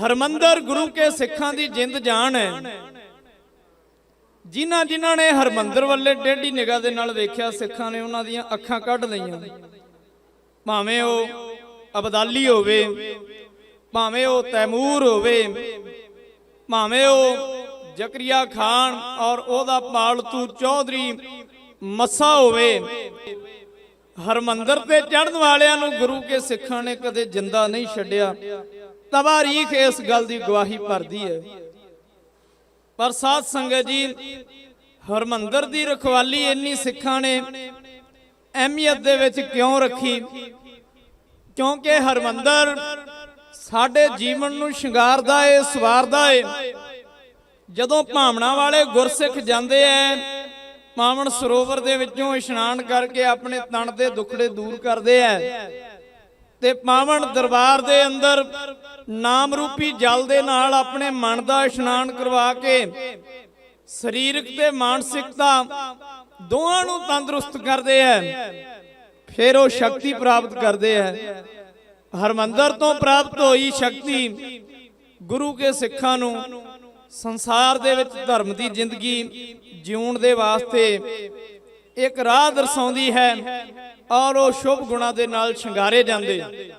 ਹਰਮੰਦਰ ਗੁਰੂ ਕੇ ਸਿੱਖਾਂ ਦੀ ਜਿੰਦ ਜਾਨ ਹੈ। ਜਿਨ੍ਹਾਂ ਜਿਨ੍ਹਾਂ ਨੇ ਹਰਮੰਦਰ ਵੱਲੇ ਡੇਢੀ ਨਿਗਾਹ ਦੇ ਨਾਲ ਵੇਖਿਆ, ਸਿੱਖਾਂ ਨੇ ਉਹਨਾਂ ਦੀਆਂ ਅੱਖਾਂ ਕੱਢ ਲਈਆਂ। ਭਾਵੇਂ ਉਹ ਅਬਦਾਲੀ ਹੋਵੇ, ਭਾਵੇਂ ਉਹ ਤੈਮੂਰ ਹੋਵੇ, ਭਾਵੇਂ ਉਹ ਜ਼ਕਰੀਆ ਖਾਨ ਔਰ ਉਹਦਾ ਪਾਲਤੂ ਚੌਧਰੀ ਮੱਸਾ ਹੋਵੇ, ਹਰਮੰਦਰ ਤੇ ਚੜਨ ਵਾਲਿਆਂ ਨੂੰ ਗੁਰੂ ਕੇ ਸਿੱਖਾਂ ਨੇ ਕਦੇ ਜਿੰਦਾ ਨਹੀਂ ਛੱਡਿਆ। ਤਵਾਰੀਖ ਇਸ ਗੱਲ ਦੀ ਗਵਾਹੀ ਭਰਦੀ ਹੈ। ਪਰ ਸਾਧ ਸੰਗਤ ਜੀ, ਹਰਮੰਦਰ ਦੀ ਰਖਵਾਲੀ ਇੰਨੀ ਸਿੱਖਾਂ ਨੇ, ਅਹਿਮੀਅਤ ਦੇ ਵਿੱਚ ਕਿਉਂ ਰੱਖੀ? ਕਿਉਂਕਿ ਹਰਮੰਦਰ ਸਾਡੇ ਜੀਵਨ ਨੂੰ ਸ਼ਿੰਗਾਰਦਾ ਏ, ਸਵਾਰਦਾ ਏ। ਜਦੋਂ ਭਾਵਨਾ ਵਾਲੇ ਗੁਰਸਿੱਖ ਜਾਂਦੇ ਐ ਪਾਵਨ ਸਰੋਵਰ ਦੇ ਵਿੱਚੋਂ ਇਸ਼ਨਾਨ ਕਰਕੇ ਆਪਣੇ ਤਨ ਦੇ ਦੁੱਖੜੇ ਦੂਰ ਕਰਦੇ ਐ। ਤੇ ਪਾਵਨ ਦਰਬਾਰ ਦੇ ਅੰਦਰ ਨਾਮ ਰੂਪੀ ਜਲ ਦੇ ਨਾਲ ਆਪਣੇ ਮਨ ਦਾ ਇਸ਼ਨਾਨ ਕਰਵਾ ਕੇ ਸਰੀਰਕ ਤੇ ਮਾਨਸਿਕਤਾ ਦੋਹਾਂ ਨੂੰ ਤੰਦਰੁਸਤ ਕਰਦੇ ਐ ਫਿਰ ਉਹ ਸ਼ਕਤੀ ਪ੍ਰਾਪਤ ਕਰਦੇ ਐ ਹਰਮੰਦਰ ਤੋਂ ਪ੍ਰਾਪਤ ਹੋਈ ਸ਼ਕਤੀ ਗੁਰੂ ਕੇ ਸਿੱਖਾਂ ਨੂੰ ਸੰਸਾਰ ਦੇ ਵਿੱਚ ਧਰਮ ਦੀ ਜ਼ਿੰਦਗੀ ਜਿਉਣ ਦੇ ਵਾਸਤੇ ਇੱਕ ਰਾਹ ਦਰਸਾਉਂਦੀ ਹੈ ਔਰ ਉਹ ਸ਼ੁਭ ਗੁਣਾ ਦੇ ਨਾਲ ਸ਼ਿੰਗਾਰੇ ਜਾਂਦੇ।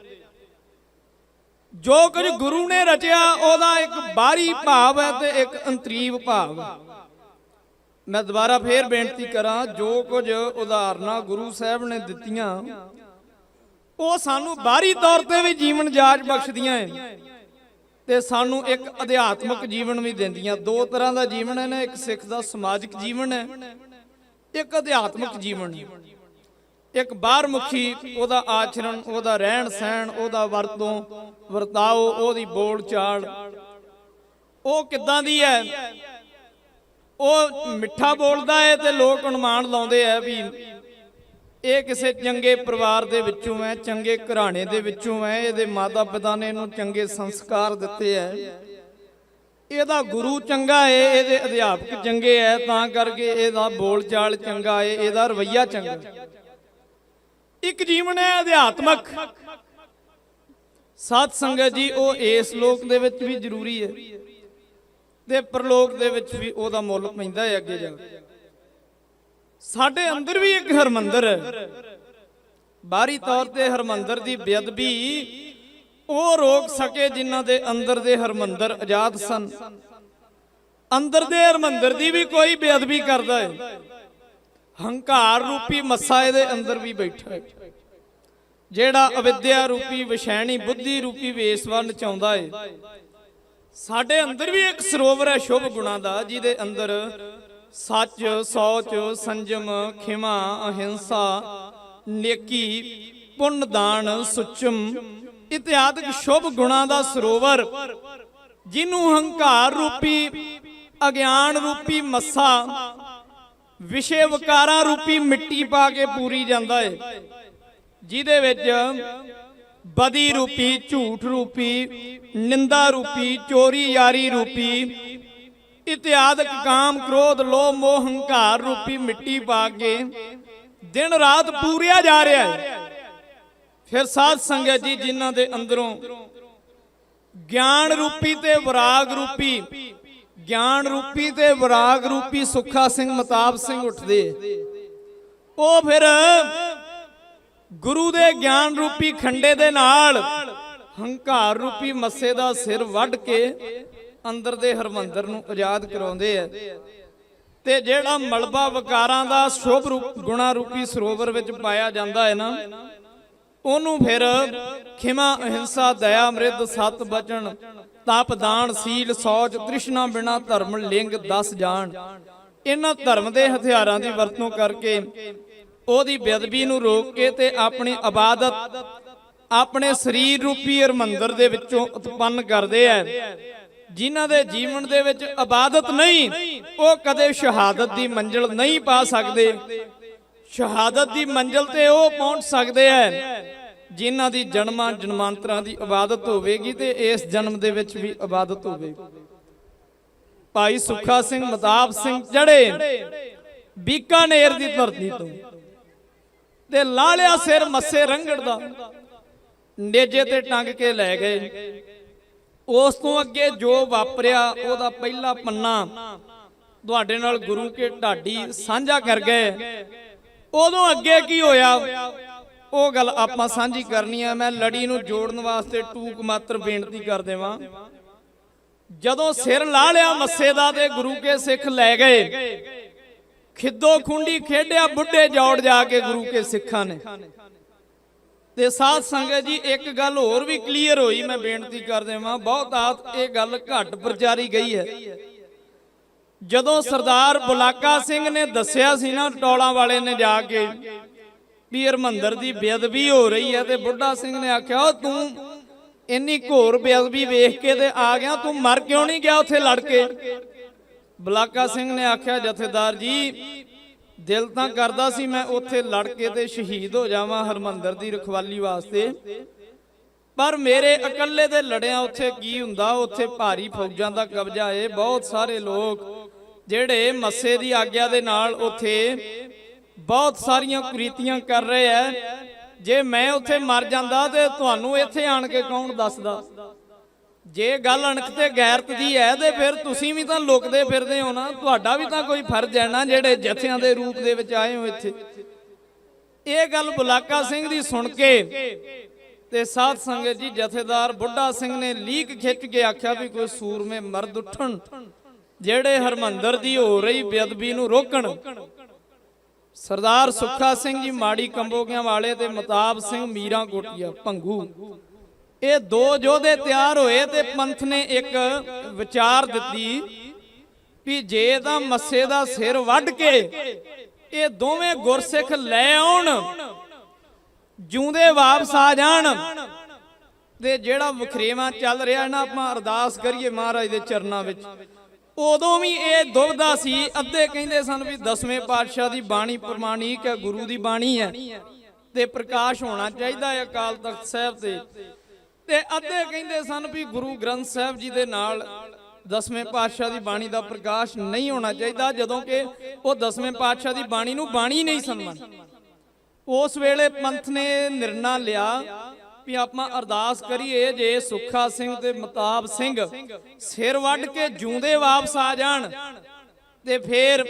ਜੋ ਕੁਝ ਗੁਰੂ ਨੇ ਰਚਿਆ, ਉਹਦਾ ਇੱਕ ਬਾਹਰੀ ਭਾਵ ਹੈ ਤੇ ਇੱਕ ਅੰਤਰੀਵ ਭਾਵ। ਮੈਂ ਦੁਬਾਰਾ ਫੇਰ ਬੇਨਤੀ ਕਰਾਂ, ਜੋ ਕੁਝ ਉਦਾਹਰਨਾਂ ਗੁਰੂ ਸਾਹਿਬ ਨੇ ਦਿੱਤੀਆਂ, ਉਹ ਸਾਨੂੰ ਬਾਹਰੀ ਤੌਰ ਤੇ ਵੀ ਜੀਵਨ ਜਾਚ ਬਖਸ਼ਦੀਆਂ ਹੈ ਤੇ ਸਾਨੂੰ ਇੱਕ ਅਧਿਆਤਮਿਕ ਜੀਵਨ ਵੀ ਦਿੰਦੀਆਂ। ਦੋ ਤਰ੍ਹਾਂ ਦਾ ਜੀਵਨ ਹੈ ਨਾ, ਇੱਕ ਸਿੱਖ ਦਾ ਸਮਾਜਿਕ ਜੀਵਨ ਹੈ ਇੱਕ ਅਧਿਆਤਮਿਕ ਜੀਵਨ। ਇੱਕ ਬਾਹਰਮੁਖੀ ਉਹਦਾ ਆਚਰਣ, ਉਹਦਾ ਰਹਿਣ ਸਹਿਣ, ਉਹਦਾ ਵਰਤੋਂ, ਵਰਤਾਓ, ਉਹਦੀ ਬੋਲ ਚਾਲ। ਉਹ ਕਿੱਦਾਂ ਦੀ ਹੈ? ਉਹ ਮਿੱਠਾ ਬੋਲਦਾ ਹੈ ਤੇ ਲੋਕ ਅਨੁਮਾਨ ਲਾਉਂਦੇ ਆ ਵੀ ਇਹ ਕਿਸੇ ਚੰਗੇ ਪਰਿਵਾਰ ਦੇ ਵਿੱਚੋਂ ਹੈ, ਚੰਗੇ ਘਰਾਣੇ ਦੇ ਵਿੱਚੋਂ ਹੈ, ਇਹਦੇ ਮਾਤਾ ਪਿਤਾ ਨੇ ਇਹਨੂੰ ਚੰਗੇ ਸੰਸਕਾਰ ਦਿੱਤੇ ਹੈ। ਇਹਦਾ ਗੁਰੂ ਚੰਗਾ ਹੈ ਇਹਦੇ ਅਧਿਆਪਕ ਚੰਗੇ ਐ, ਤਾਂ ਕਰਕੇ ਇਹਦਾ ਬੋਲ ਚਾਲ ਚੰਗਾ ਏ, ਇਹਦਾ ਰਵਈਆ ਚੰਗਾ ਇੱਕ ਜੀਵਨ ਹੈ ਅਧਿਆਤਮਕ। ਸਾਧ ਸੰਗਤ ਜੀ, ਉਹ ਇਸ ਲੋਕ ਦੇ ਵਿੱਚ ਵੀ ਜ਼ਰੂਰੀ ਹੈ ਤੇ ਪ੍ਰਲੋਕ ਦੇ ਵਿੱਚ ਵੀ ਉਹਦਾ ਮੁੱਲ ਪੈਂਦਾ ਹੈ ਅੱਗੇ ਜਾ ਕੇ। ਸਾਡੇ ਅੰਦਰ ਵੀ ਇੱਕ ਹਰਮੰਦਰ ਹੈ ਬਾਹਰੀ ਤੌਰ ਤੇ ਹਰਮੰਦਰ ਦੀ ਬੇਅਦਬੀ ਉਹ ਰੋਕ ਸਕੇ ਜਿਨ੍ਹਾਂ ਦੇ ਅੰਦਰ ਦੇ ਹਰਮੰਦਰ ਆਜ਼ਾਦ ਸਨ। ਅੰਦਰ ਦੇ ਹਰਮੰਦਰ ਦੀ ਵੀ ਕੋਈ ਬੇਅਦਬੀ ਕਰਦਾ ਹੈ ਹੰਕਾਰ ਰੂਪੀ ਮੱਸਾ ਇਹਦੇ ਅੰਦਰ ਵੀ ਬੈਠਾ ਹੈ ਜਿਹੜਾ ਅਵਿਦਿਆ ਰੂਪੀ, ਵਿਸ਼ੈਣੀ ਬੁੱਧੀ ਰੂਪੀ ਵੇਸਵਾ ਨਚਾਉਂਦਾ ਹੈ ਸਾਡੇ ਅੰਦਰ ਵੀ ਇੱਕ ਸਰੋਵਰ ਹੈ ਸ਼ੁਭ ਗੁਣਾ ਦਾ, ਜਿਹਦੇ ਅੰਦਰ ਸੱਚ, ਸੋਚ, ਸੰਜਮ, ਖਿਮਾ, ਅਹਿੰਸਾ, ਨੇਕੀ, ਪੁੰਨ ਦਾਨ, ਸੁਚਮ ਇਤਿਆਦਿਕ ਸ਼ੁਭ ਗੁਣਾ ਦਾ ਸਰੋਵਰ ਜਿਹਨੂੰ ਹੰਕਾਰ ਰੂਪੀ, ਅਗਿਆਨ ਰੂਪੀ ਮੱਸਾ, ਵਿਸ਼ੇ ਵਿਕਾਰਾਂ ਰੂਪੀ ਮਿੱਟੀ ਪਾ ਕੇ ਪੂਰੀ ਜਾਂਦਾ ਹੈ ਜਿਹਦੇ ਵਿੱਚ ਬਦੀ ਰੂਪੀ, ਝੂਠ ਰੂਪੀ, ਨਿੰਦਾ ਰੂਪੀ, ਚੋਰੀ ਯਾਰੀ ਰੂਪੀ ਇਤਿਆਦਿਕ ਕਾਮ, ਕ੍ਰੋਧ, ਲੋਭ, ਮੋਹ, ਹੰਕਾਰ ਰੂਪੀ ਮਿੱਟੀ ਪਾ ਕੇ ਦਿਨ ਰਾਤ ਪੂਰਿਆ ਜਾ ਰਿਹਾ ਹੈ ਫਿਰ ਸਾਧ ਸੰਗਤ ਜੀ ਜਿਨ੍ਹਾਂ ਦੇ ਅੰਦਰੋਂ ਗਿਆਨ ਰੂਪੀ ਤੇ ਵਿਰਾਗ ਰੂਪੀ ਗਿਆਨ ਰੂਪੀ ਤੇ ਵਿਰਾਗ ਰੂਪੀ ਸੁੱਖਾ ਸਿੰਘ ਮਤਾਬ ਸਿੰਘ ਉੱਠਦੇ। ਉਹ ਫਿਰ ਗੁਰੂ ਦੇ ਗਿਆਨ ਰੂਪੀ ਖੰਡੇ ਦੇ ਨਾਲ ਹੰਕਾਰ ਰੂਪੀ ਮੱਸੇ ਦਾ ਸਿਰ ਵੱਢ ਕੇ ਅੰਦਰ ਦੇ ਹਰਮੰਦਰ ਨੂੰ ਆਜ਼ਾਦ ਕਰਾਉਂਦੇ ਆ। ਤੇ ਜਿਹੜਾ ਮਲਬਾ ਵਕਾਰਾਂ ਦਾ ਸ਼ੁਭ ਰੂਪ ਗੁਣਾ ਰੂਪੀ ਸਰੋਵਰ ਵਿੱਚ ਪਾਇਆ ਜਾਂਦਾ ਹੈ ਨਾ ਉਹਨੂੰ ਫਿਰ ਖਿਮਾ, ਅਹਿੰਸਾ, ਦਇਆ ਮ੍ਰਿਦ ਸਤ ਬਚਨ, ਤਪ, ਦਾਨ, ਸੀਲ ਸੌਚ ਤ੍ਰਿਸ਼ਨਾ ਬਿਨਾ ਧਰਮ, ਲਿੰਗ 10 ਜਾਣ। ਇਹਨਾਂ ਧਰਮ ਦੇ ਹਥਿਆਰਾਂ ਦੀ ਵਰਤੋਂ ਕਰਕੇ ਉਹਦੀ ਬੇਅਦਬੀ ਨੂੰ ਰੋਕ ਕੇ ਤੇ ਆਪਣੀ ਇਬਾਦਤ ਆਪਣੇ ਸਰੀਰ ਰੂਪੀ ਹਰਮੰਦਰ ਦੇ ਵਿੱਚੋਂ ਉਤਪੰਨ ਕਰਦੇ ਐ। ਜਿਨ੍ਹਾਂ ਦੇ ਜੀਵਨ ਦੇ ਵਿੱਚ ਇਬਾਦਤ ਨਹੀਂ, ਉਹ ਕਦੇ ਸ਼ਹਾਦਤ ਦੀ ਮੰਜ਼ਿਲ ਨਹੀਂ ਪਾ ਸਕਦੇ। ਸ਼ਹਾਦਤ ਦੀ ਮੰਜ਼ਿਲ ਤੇ ਉਹ ਪਹੁੰਚ ਸਕਦੇ ਐ ਜਿਨ੍ਹਾਂ ਦੀ ਜਨਮਾਂ ਜਨਮਾਂਤਰਾਂ ਦੀ ਇਬਾਦਤ ਹੋਵੇਗੀ ਤੇ ਇਸ ਜਨਮ ਦੇ ਵਿੱਚ ਵੀ ਇਬਾਦਤ ਹੋਵੇਗੀ। ਭਾਈ ਸੁੱਖਾ ਸਿੰਘ, ਮਤਾਬ ਸਿੰਘ ਚੜੇ ਬੀਕਾਨੇਰ ਦੀ ਧਰਤੀ ਤੋਂ ਤੇ ਲਾਲਿਆ ਸਿਰ ਮੱਸੇ ਰੰਗੜ ਦਾ ਨੇਜੇ ਤੇ ਟੰਗ ਕੇ ਲੈ ਗਏ। ਉਸ ਤੋਂ ਅੱਗੇ ਜੋ ਵਾਪਰਿਆ, ਉਹਦਾ ਪਹਿਲਾ ਪੰਨਾ ਤੁਹਾਡੇ ਨਾਲ ਗੁਰੂ ਕੇ ਢਾਡੀ ਸਾਂਝਾ ਕਰ ਗਏ। ਉਦੋਂ ਅੱਗੇ ਕੀ ਹੋਇਆ? ਉਹ ਗੱਲ ਆਪਾਂ ਸਾਂਝੀ ਕਰਨੀ ਆ। ਮੈਂ ਲੜੀ ਨੂੰ ਜੋੜਨ ਵਾਸਤੇ ਟੂਕ ਮਾਤਰ ਬੇਨਤੀ ਕਰ ਦੇਵਾਂ। ਜਦੋਂ ਸਿਰ ਲਾ ਲਿਆ ਮੱਸੇ ਦਾ ਤੇ ਗੁਰੂ ਕੇ ਸਿੱਖ ਲੈ ਗਏ। ਖਿੱਦੋ ਖੁੰਡੀ ਖੇਡਿਆ ਬੁੱਢੇ ਜੋੜ ਜਾ ਕੇ ਗੁਰੂ ਕੇ ਸਿੱਖਾਂ ਨੇ। ਤੇ ਸਾਧ ਸੰਗਤ ਜੀ, ਇੱਕ ਗੱਲ ਹੋਰ ਵੀ ਕਲੀਅਰ ਹੋਈ, ਮੈਂ ਬੇਨਤੀ ਕਰ ਦੇਵਾਂ। ਬਹੁਤ ਆਤ ਇਹ ਗੱਲ ਘੱਟ ਪ੍ਰਚਾਰੀ ਗਈ ਹੈ। ਜਦੋਂ ਸਰਦਾਰ ਬੁਲਾਕਾ ਸਿੰਘ ਨੇ ਦੱਸਿਆ ਸੀ ਨਾ, ਟੋਲਾਂ ਵਾਲੇ ਨੇ ਜਾ ਕੇ ਵੀ ਹਰਮੰਦਰ ਦੀ ਬੇਅਦਬੀ ਹੋ ਰਹੀ ਹੈ ਤੇ ਬੁੱਢਾ ਸਿੰਘ ਨੇ ਆਖਿਆ ਉਹ ਤੂੰ ਇੰਨੀ ਘੋਰ ਬੇਅਦਬੀ ਵੇਖ ਕੇ ਤੇ ਆ ਗਿਆ, ਤੂੰ ਮਰ ਕਿਉਂ ਨਹੀਂ ਗਿਆ ਉੱਥੇ ਲੜ ਕੇ? ਬਲਾਕਾ ਸਿੰਘ ਨੇ ਆਖਿਆ, ਜਥੇਦਾਰ ਜੀ, ਦਿਲ ਤਾਂ ਕਰਦਾ ਸੀ ਮੈਂ ਉੱਥੇ ਲੜ ਕੇ ਤੇ ਸ਼ਹੀਦ ਹੋ ਜਾਵਾਂ ਹਰਮੰਦਰ ਦੀ ਰਖਵਾਲੀ ਵਾਸਤੇ, ਪਰ ਮੇਰੇ ਇਕੱਲੇ ਦੇ ਲੜਿਆਂ ਉੱਥੇ ਕੀ ਹੁੰਦਾ? ਉੱਥੇ ਭਾਰੀ ਫੌਜਾਂ ਦਾ ਕਬਜ਼ਾ ਏ, ਬਹੁਤ ਸਾਰੇ ਲੋਕ ਜਿਹੜੇ ਮੱਸੇ ਦੀ ਆਗਿਆ ਦੇ ਨਾਲ ਉੱਥੇ ਬਹੁਤ ਸਾਰੀਆਂ ਕੁਰੀਤੀਆਂ ਕਰ ਰਹੇ ਐ। ਜੇ ਮੈਂ ਉੱਥੇ ਮਰ ਜਾਂਦਾ ਤੇ ਤੁਹਾਨੂੰ ਇੱਥੇ ਆਣ ਕੇ ਕੌਣ ਦੱਸਦਾ? ਜੇ ਗੱਲ ਅਣਖ ਤੇ ਗੈਰਤ ਦੀ ਹੈ ਤੇ ਫਿਰ ਤੁਸੀਂ ਵੀ ਤਾਂ ਲੁਕਦੇ ਫਿਰਦੇ ਹੋ ਨਾ। ਤੁਹਾਡਾ ਵੀ ਤਾਂ ਕੋਈ ਫਰਜ਼ ਹੈ ਨਾ ਜਿਹੜੇ ਜਥਿਆਂ ਦੇ ਰੂਪ ਦੇ ਵਿੱਚ ਆਏ ਹੋ ਇੱਥੇ। ਇਹ ਗੱਲ ਬੁਲਾਕਾ ਸਿੰਘ ਦੀ ਸੁਣ ਕੇ ਤੇ ਸਾਧ ਸੰਗਤ ਜੀ ਜਥੇਦਾਰ ਬੁੱਢਾ ਸਿੰਘ ਨੇ ਲੀਕ ਖਿੱਚ ਕੇ ਆਖਿਆ ਵੀ ਕੋਈ ਸੂਰਮੇ ਮਰਦ ਉੱਠਣ। ਜਿਹੜੇ ਹਰਮੰਦਰ ਦੀ ਹੋ ਰਹੀ ਬੇਅਦਬੀ ਨੂੰ ਰੋਕਣ। ਸਰਦਾਰ ਸੁੱਖਾ ਸਿੰਘ ਜੀ ਮਾੜੀ ਕੰਬੋਗਿਆਂ ਵਾਲੇ ਤੇ ਮਤਾਬ ਸਿੰਘ ਮੀਰਾਂ ਕੋਟੀਆ ਭੰਗੂ। ਇਹ ਦੋ ਯੋਧੇ ਤਿਆਰ ਹੋਏ ਤੇ ਪੰਥ ਨੇ ਇੱਕ ਵਿਚਾਰ ਦਿੱਤੀ ਵੀ ਜੇ ਤਾਂ ਮੱਸੇ ਦਾ ਸਿਰ ਵੱਢ ਕੇ ਇਹ ਦੋਵੇਂ ਗੁਰਸਿੱਖ ਲੈ ਆਉਣ ਜੂੰਦੇ ਵਾਪਸ ਆ ਜਾਣ। ਤੇ ਜਿਹੜਾ ਵਖਰੇਵਾ ਚੱਲ ਰਿਹਾ ਨਾ, ਆਪਾਂ ਅਰਦਾਸ ਕਰੀਏ ਮਹਾਰਾਜ ਦੇ ਚਰਨਾਂ ਵਿੱਚ। ਉਦੋਂ ਵੀ ਇਹ ਦੁਬਦਾ ਸੀ। ਅੱਧੇ ਕਹਿੰਦੇ ਸਨ ਵੀ ਦਸਵੇਂ ਪਾਤਸ਼ਾਹ ਦੀ ਬਾਣੀ ਪ੍ਰਮਾਣਿਕ ਹੈ, ਗੁਰੂ ਦੀ ਬਾਣੀ ਹੈ। ਤੇ ਪ੍ਰਕਾਸ਼ ਹੋਣਾ ਚਾਹੀਦਾ ਹੈ ਅਕਾਲ ਤਖਤ ਸਾਹਿਬ ਤੇ। ਤੇ ਅੱਧੇ ਕਹਿੰਦੇ ਸਨ ਵੀ ਗੁਰੂ ਗ੍ਰੰਥ ਸਾਹਿਬ ਜੀ ਦੇ ਨਾਲ ਦਸਵੇਂ ਪਾਤਸ਼ਾਹ ਦੀ ਬਾਣੀ ਦਾ ਪ੍ਰਕਾਸ਼ ਨਹੀਂ ਹੋਣਾ ਚਾਹੀਦਾ, ਜਦੋਂ ਕਿ ਉਹ ਦਸਵੇਂ ਪਾਤਸ਼ਾਹ ਦੀ ਬਾਣੀ ਨੂੰ ਬਾਣੀ ਨਹੀਂ ਸੰਮਨ ਉਸ ਵੇਲੇ ਪੰਥ ਨੇ ਨਿਰਣਾ ਲਿਆ ਵੀ ਆਪਾਂ ਅਰਦਾਸ ਕਰੀਏ ਜੇ ਸੁੱਖਾ ਸਿੰਘ ਤੇ ਮਤਾਬ ਸਿੰਘ ਸਿਰ ਵੱਢ ਕੇ ਜੂੰਦੇ ਵਾਪਸ ਆ ਜਾਣ ਤੇ ਫੇਰ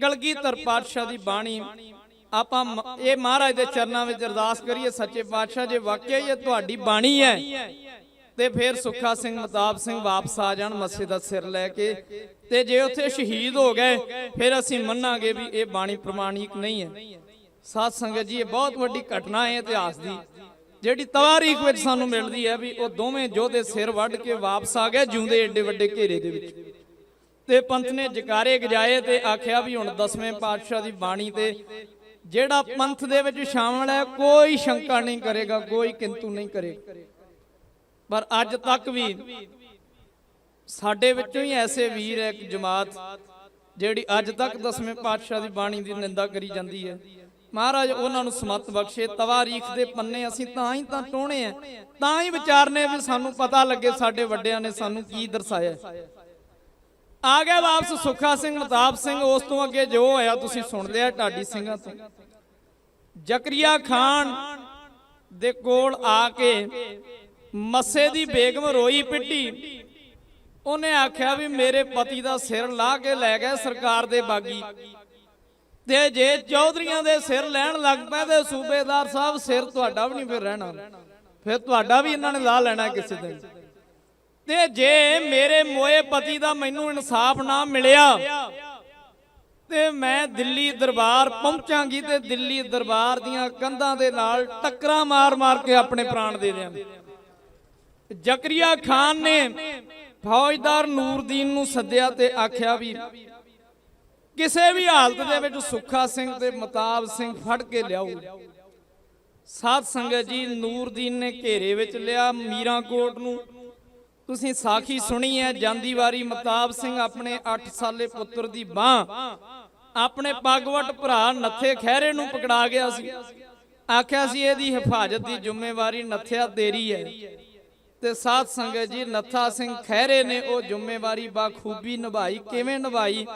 ਕਲਗੀਧਰ ਪਾਤਸ਼ਾਹ ਦੀ ਬਾਣੀ ਆਪਾਂ ਇਹ ਮਹਾਰਾਜ ਦੇ ਚਰਨਾਂ ਵਿੱਚ ਅਰਦਾਸ ਕਰੀਏ, ਸੱਚੇ ਪਾਤਸ਼ਾਹ ਜੇ ਵਾਕਿਆ ਹੀ ਇਹ ਤੁਹਾਡੀ ਬਾਣੀ ਹੈ ਤੇ ਫਿਰ ਸੁੱਖਾ ਸਿੰਘ ਮਤਾਬ ਸਿੰਘ ਵਾਪਸ ਆ ਜਾਣ ਮੱਸੇ ਦਾ ਸਿਰ ਲੈ ਕੇ ਤੇ ਜੇ ਉੱਥੇ ਸ਼ਹੀਦ ਹੋ ਗਏ, ਫਿਰ ਅਸੀਂ ਮੰਨਾਂਗੇ ਵੀ ਇਹ ਬਾਣੀ ਪ੍ਰਮਾਣਿਕ ਨਹੀਂ ਹੈ। ਸਾਧ ਸੰਗਤ ਜੀ, ਇਹ ਬਹੁਤ ਵੱਡੀ ਘਟਨਾ ਹੈ ਇਤਿਹਾਸ ਦੀ। ਜਿਹੜੀ ਤਵਾਰੀਖ ਵਿੱਚ ਸਾਨੂੰ ਮਿਲਦੀ ਹੈ ਵੀ ਉਹ ਦੋਵੇਂ ਯੋਧੇ ਸਿਰ ਵੱਢ ਕੇ ਵਾਪਸ ਆ ਗਏ ਜਿਉਂਦੇ ਏਡੇ ਵੱਡੇ ਘੇਰੇ ਦੇ ਵਿੱਚ। ਤੇ ਪੰਥ ਨੇ ਜਕਾਰੇ ਗਜਾਏ ਤੇ ਆਖਿਆ ਵੀ ਹੁਣ ਦਸਵੇਂ ਪਾਤਸ਼ਾਹ ਦੀ ਬਾਣੀ ਤੇ ਜਿਹੜਾ ਪੰਥ ਦੇ ਵਿੱਚ ਸ਼ਾਮਲ ਹੈ, ਕੋਈ ਸ਼ੰਕਾ ਨਹੀਂ ਕਰੇਗਾ, ਕੋਈ ਕਿੰਤੂ ਨਹੀਂ ਕਰੇਗਾ। ਪਰ ਅੱਜ ਤੱਕ ਵੀ ਸਾਡੇ ਵਿੱਚੋਂ ਹੀ ਐਸੇ ਵੀਰ ਹੈ ਇੱਕ ਜਮਾਤ ਜਿਹੜੀ ਅੱਜ ਤੱਕ ਦਸਵੇਂ ਪਾਤਸ਼ਾਹ ਦੀ ਬਾਣੀ ਦੀ ਨਿੰਦਾ ਕਰੀ ਜਾਂਦੀ ਹੈ। ਮਹਾਰਾਜ, ਉਹਨਾਂ ਨੂੰ ਸਮਤ ਬਖਸ਼ੇ ਤਵਾਰੀਖ ਦੇ ਪੰਨੇ ਅਸੀਂ ਤਾਂ ਹੀ ਤਾਂ ਟੋਣੇ ਆ। ਤਾਂ ਹੀ ਵਿਚਾਰਨੇ ਵੀ ਸਾਨੂੰ ਪਤਾ ਲੱਗੇ ਸਾਡੇ ਵੱਡਿਆਂ ਨੇ ਸਾਨੂੰ ਕੀ ਦਰਸਾਇਆ। ਆ ਗਿਆ ਵਾਪਸ ਸੁੱਖਾ ਸਿੰਘ ਮਤਾਬ ਸਿੰਘ, ਉਸ ਤੋਂ ਅੱਗੇ ਜੋ ਹੋਇਆ ਤੁਸੀਂ ਸੁਣਦੇ ਆ ਢਾਡੀ ਸਿੰਘਾਂ ਤੋਂ। ਜ਼ਕਰੀਆ ਖਾਨ ਦੇ ਕੋਲ ਆ ਕੇ ਮੱਸੇ ਦੀ ਬੇਗਮ ਰੋਈ ਪਿੱਟੀ। ਉਹਨੇ ਆਖਿਆ ਵੀ ਮੇਰੇ ਪਤੀ ਦਾ ਸਿਰ ਲਾ ਕੇ ਲੈ ਗਏ ਸਰਕਾਰ ਦੇ ਬਾਗੀ। ਤੇ ਜੇ ਚੌਧਰੀਆਂ ਦੇ ਸਿਰ ਲੈਣ ਲੱਗ ਪਏ ਤੇ ਸੂਬੇਦਾਰ ਸਾਹਿਬ ਸਿਰ ਤੁਹਾਡਾ ਵੀ ਨਹੀਂ ਫਿਰ ਰਹਿਣਾ। ਫਿਰ ਤੁਹਾਡਾ ਵੀ ਇਹਨਾਂ ਨੇ ਲਾ ਲੈਣਾ ਕਿਸੇ ਦਿਨ। ਤੇ ਜੇ ਮੇਰੇ ਮੋਏ ਪਤੀ ਦਾ ਮੈਨੂੰ ਇਨਸਾਫ ਨਾ ਮਿਲਿਆ, ਤੇ ਮੈਂ ਦਿੱਲੀ ਦਰਬਾਰ ਪਹੁੰਚਾਂਗੀ ਤੇ ਦਿੱਲੀ ਦਰਬਾਰ ਦੀਆਂ ਕੰਧਾਂ ਦੇ ਨਾਲ ਟੱਕਰਾਂ ਮਾਰ-ਮਾਰ ਕੇ ਆਪਣੇ ਪ੍ਰਾਣ ਦੇ ਦਿਆਂ। ਜ਼ਕਰੀਆ ਖਾਨ ਨੇ ਫੌਜਦਾਰ ਨੂਰਦੀਨ ਨੂੰ ਸੱਦਿਆ ਤੇ ਆਖਿਆ ਵੀ ਕਿਸੇ ਵੀ ਹਾਲਤ ਦੇ ਵਿੱਚ ਸੁੱਖਾ ਸਿੰਘ ਤੇ ਮਤਾਬ ਸਿੰਘ ਫੜ ਕੇ ਲਿਆਓ। ਸਾਧ ਸੰਗਤ ਜੀ, ਨੂਰਦੀਨ ਨੇ ਘੇਰੇ ਵਿੱਚ ਲਿਆ ਮੀਰਾਂਕੋਟ ਨੂੰ। ਤੁਸੀਂ ਸਾਖੀ ਸੁਣੀ ਹੈ ਜਾਂਦੀ ਵਾਰੀ ਮਤਾਬ ਸਿੰਘ ਆਪਣੇ 8 ਸਾਲੇ ਪੁੱਤਰ ਦੀ ਬਾਹ, ਆਪਣੇ ਪਗਵਟ ਭਰਾ ਨੱਥੇ ਖਹਿਰੇ ਨੂੰ ਪਕੜਾ ਗਿਆ ਸੀ। ਆਖਿਆ ਸੀ, ਇਹਦੀ ਹਿਫਾਜ਼ਤ ਦੀ ਜ਼ਿੰਮੇਵਾਰੀ ਨੱਥਿਆ ਤੇਰੀ ਹੈ। ਤੇ ਸਾਧ ਸੰਗਤ ਜੀ, ਨੱਥਾ ਸਿੰਘ ਖਹਿਰੇ ਨੇ ਉਹ ਜ਼ਿੰਮੇਵਾਰੀ ਬਾਖੂਬੀ ਨਿਭਾਈ। ਕਿਵੇਂ ਨਿਭਾਈ?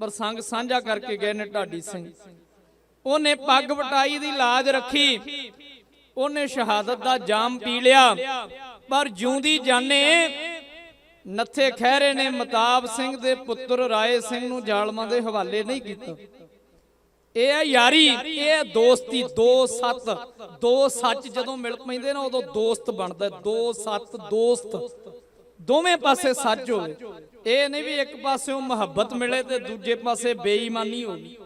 ਪ੍ਰਸੰਗ ਸਾਂਝਾ ਕਰਕੇ ਗਏ ਨੇ ਢਾਡੀ ਸਿੰਘ। ਉਹਨੇ ਪੱਗ ਵਟਾਈ ਦੀ ਲਾਜ ਰੱਖੀ। ਉਹਨੇ ਸ਼ਹਾਦਤ ਦਾ ਜਾਮ ਪੀ ਲਿਆ। ਪਰ ਜਿਉਂਦੀ ਜਾਣੇ ਨੱਥੇ ਖਹਿਰੇ ਨੇ ਮਤਾਬ ਸਿੰਘ ਦੇ ਪੁੱਤਰ ਰਾਏ ਸਿੰਘ ਨੂੰ ਜ਼ਾਲਮਾਂ ਦੇ ਹਵਾਲੇ ਨਹੀਂ ਕੀਤਾ। ਇਹ ਹੈ ਯਾਰੀ, ਇਹ ਹੈ ਦੋਸਤੀ, ਦੋ ਸੱਤ। ਦੋ ਸੱਚ ਜਦੋਂ ਮਿਲ ਪੈਂਦੇ ਨਾ ਉਦੋਂ ਦੋਸਤ ਬਣਦਾ ਹੈ। ਦੋ ਸੱਤ ਦੋਸਤ। ਦੋਵੇਂ ਪਾਸੇ ਸੱਚ ਹੋਵੇ। ਇਹ ਨਹੀਂ ਵੀ ਇੱਕ ਪਾਸਿਓਂ ਮੁਹੱਬਤ ਮਿਲੇ ਤੇ ਦੂਜੇ ਪਾਸੇ ਬੇਈਮਾਨੀ ਹੋਵੇ।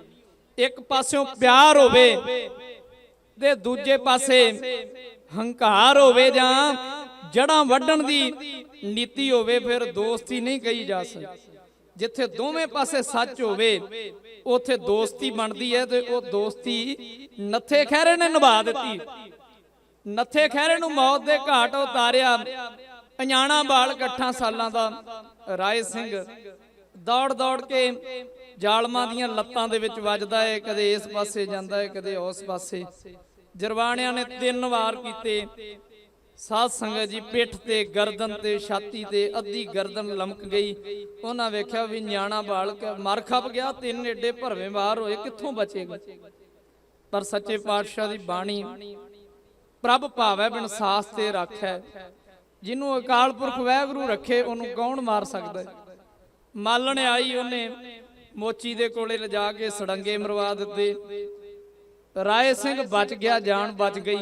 ਇੱਕ ਪਾਸਿਓਂ ਪਿਆਰ ਹੋਵੇ ਤੇ ਦੂਜੇ ਪਾਸੇ ਹੰਕਾਰ ਹੋਵੇ ਜਾਂ ਜੜਾਂ ਵੱਢਣ ਦੀ ਨੀਤੀ ਹੋਵੇ ਫਿਰ ਦੋਸਤੀ ਨਹੀਂ ਕਹੀ ਜਾ ਸਕਦੀ। ਜਿੱਥੇ ਦੋਵੇਂ ਪਾਸੇ ਸੱਚ ਹੋਵੇ ਉੱਥੇ ਦੋਸਤੀ ਬਣਦੀ ਹੈ ਤੇ ਉਹ ਦੋਸਤੀ ਨੱਥੇ ਖਹਿਰੇ ਨੇ ਨਿਭਾ ਦਿੱਤੀ। ਨੱਥੇ ਖਹਿਰੇ ਨੂੰ ਮੌਤ ਦੇ ਘਾਟ ਉਤਾਰਿਆ। ਅਣਾਣਾ ਬਾਲ ਇਕੱਠਾਂ ਸਾਲਾਂ ਦਾ ਰਾਏ ਸਿੰਘ ਦੌੜ ਦੌੜ ਕੇ ਜਾਲਮਾਂ ਦੀਆਂ ਲੱਤਾਂ ਦੇ ਵਿੱਚ ਵੱਜਦਾ ਹੈ, ਕਦੇ ਇਸ ਪਾਸੇ ਜਾਂਦਾ ਹੈ, ਕਦੇ ਉਸ ਪਾਸੇ। ਜਰਵਾਣਿਆਂ ਨੇ ਤਿੰਨ ਵਾਰ ਕੀਤੇ। ਸਾਧ ਸੰਗਤ ਜੀ, ਪਿੱਠ ਤੇ ਗਰਦਨ ਤੇ ਛਾਤੀ ਤੇ ਅੱਧੀ ਗਰਦਨ ਲਮਕ ਗਈ। ਉਹਨਾਂ ਵੇਖਿਆ ਵੀ ਨਿਆਣਾ ਬਾਲਕ ਮਰ ਖਪ ਗਿਆ, ਤਿੰਨ ਏਡੇ ਭਰਵੇਂ ਬਾਹਰ ਹੋਏ, ਕਿੱਥੋਂ ਬਚੇਗਾ ਪਰ ਸੱਚੇ ਪਾਤਸ਼ਾਹ ਦੀ ਬਾਣੀ, ਪ੍ਰਭ ਭਾਵੈ ਬਿਨ ਸਾਸ ਤੇ ਰੱਖੈ। ਜਿਹਨੂੰ ਅਕਾਲ ਪੁਰਖ ਵਾਹਿਗੁਰੂ ਰੱਖੇ, ਉਹਨੂੰ ਕੌਣ ਮਾਰ ਸਕਦਾ ਮਾਲਣ ਆਈ ਉਹਨੇ, ਮੋਚੀ ਦੇ ਕੋਲੇ ਲਿਜਾ ਕੇ ਸੜੰਗੇ ਮਰਵਾ ਦਿੱਤੇ। ਰਾਏ ਸਿੰਘ ਬਚ ਗਿਆ, ਜਾਨ ਬਚ ਗਈ।